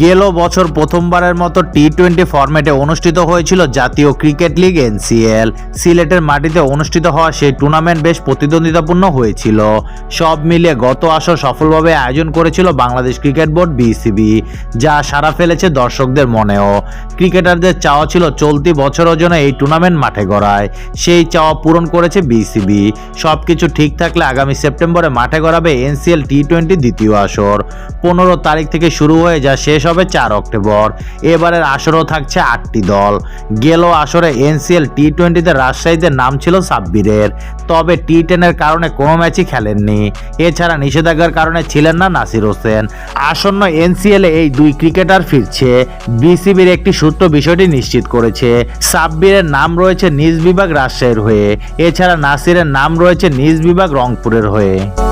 গেল বছর প্রথমবারের মতো টি টোয়েন্টি ফরম্যাটে অনুষ্ঠিত হয়েছিল জাতীয় ক্রিকেট লিগ এনসিএল সিলেটের মাটিতে অনুষ্ঠিত হওয়া সেই টুর্নামেন্ট বেশ প্রতিদ্বন্দ্বিতাপূর্ণ হয়েছিল। সব মিলিয়ে গত আসর সফলভাবে আয়োজন করেছিল বাংলাদেশ ক্রিকেট বোর্ড বিসিবি যা সারা ফেলেছে দর্শকদের মনেও। ক্রিকেটারদের চাওয়া ছিল চলতি বছরের জন্য এই টুর্নামেন্ট মাঠে গড়ায়। সেই চাওয়া পূরণ করেছে বিসিবি সব কিছু ঠিক থাকলে আগামী সেপ্টেম্বরে মাঠে গড়াবে এনসিএল টি টোয়েন্টি দ্বিতীয় আসর। পনেরো তারিখ থেকে শুরু হয়ে যা শেষ হবে চার অক্টোবর। এবারের আসরও থাকছে আটটি দল। গেল আসরে এনসিএল টি টোয়েন্টিতে রাজশাহীতে নাম ছিল সাব্বিরের। তবে টি টেনের কারণে কোনো ম্যাচই খেলেননি। এছাড়া নিষেধাজ্ঞার কারণে ছিলেন না নাসির হোসেন। আসন্ন এনসিএলে এই দুই ক্রিকেটার ফিরছে। বিসিবির একটি সূত্র বিষয়টি নিশ্চিত করেছে। সাব্বিরের নাম রয়েছে নিজ বিভাগ রাজশাহীর হয়ে। এছাড়া নাসিরের নাম রয়েছে নিজ বিভাগ রংপুরের হয়ে।